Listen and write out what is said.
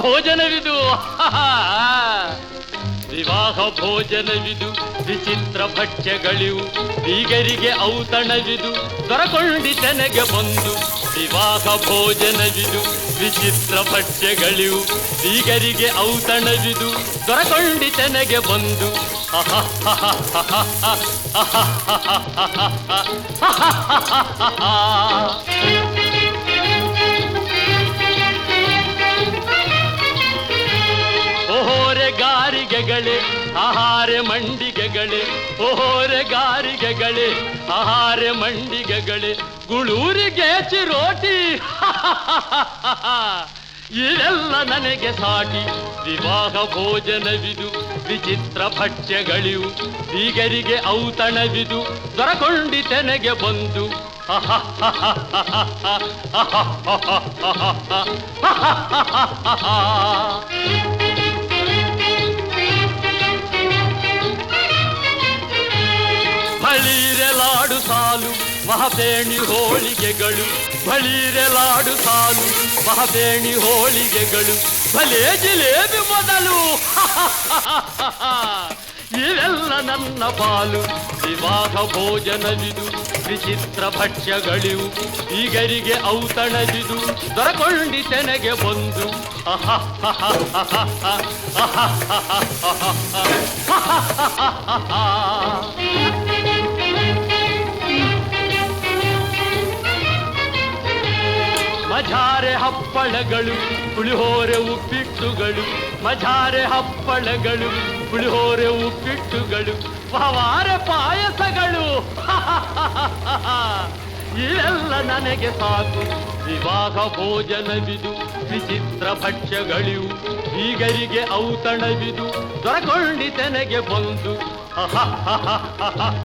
ಭೋಜನವಿದು. ವಿವಾಹ ಭೋಜನವಿದು, ವಿಚಿತ್ರ ಭಕ್ಷ್ಯಗಳಿವು ಬೀಗರಿಗೆ ಔತಣವಿದು, ದೊರಕೊಂಡಿತನೆಗೆ ಬಂದು, ವಿವಾಹ ಭೋಜನವಿದು, ವಿಚಿತ್ರ ಭಕ್ಷ್ಯಗಳಿವು ಬೀಗರಿಗೆ ಔತಣವಿದು, ದೊರಕೊಂಡಿತನೆಗೆ ಬಂದು. ಓಹೋರೆ ಗಾರಿಗೆಗಳೇ, ಆಹಾರ ಮಂಡಿಗೆಗಳೇ, ಓಹೋರೆ ಗಾರಿಗೆಗಳೇ, ಆಹಾರ ಮಂಡಿಗೆಗಳೇ, ಗುಳೂರಿಗೆ ಚಿರೋಟಿ. ಇದೆಲ್ಲ ನನಗೆ ಸಾಟಿ, ವಿವಾಹ ಭೋಜನವಿದು, ವಿಚಿತ್ರ ಭಕ್ಷ್ಯಗಳಿವು, ಬೀಗರಿಗೆ ಔತಣವಿದು, ದೊರಕೊಂಡಿತೆನೆಗೆ ಬಂದು. ಬಳಿರೆಲಾಡು ಸಾಲು ಮಹದೇಣಿ ಹೋಳಿಗೆಗಳು. ಬಳಿರೆಲಾಡು ಸಾಲು ಮಹದೇಣಿ ಹೋಳಿಗೆಗಳು. ಭಲೇ ಜಿಲೇಬಿ ಮೊದಲು. ಇವೆಲ್ಲ ನನ್ನ ಪಾಲು. ವಿವಾಹ ಭೋಜನವಿದು, ವಿಚಿತ್ರ ಭಕ್ಷ್ಯಗಳಿವು. ಈಗರಿಗೆ ಔತಣವಿದು ದೊರಕೊಂಡಿತೆನೆಗೆ ಬಂದು. ಮಜಾರೆ ಹಪ್ಪಳಗಳು ಪುಳಿಹೋರೆ ಉಪ್ಪಿಟ್ಟುಗಳು. ಮಜಾರೆ ಹಪ್ಪಳಗಳು ಪುಳಿಹೋರೆ ಉಪ್ಪಿಟ್ಟುಗಳು. ಪವಾರ ಪಾಯಸಗಳು. ಇವೆಲ್ಲ ನನಗೆ ಸಾಕು. ವಿವಾಹ ಭೋಜನವಿದು, ವಿಚಿತ್ರ ಭಕ್ಷ್ಯಗಳಿವು. ಈಗರಿಗೆ ಔತಣವಿದು ದೊರಕೊಂಡಿತೆನೆಗೆ ಬಂದು.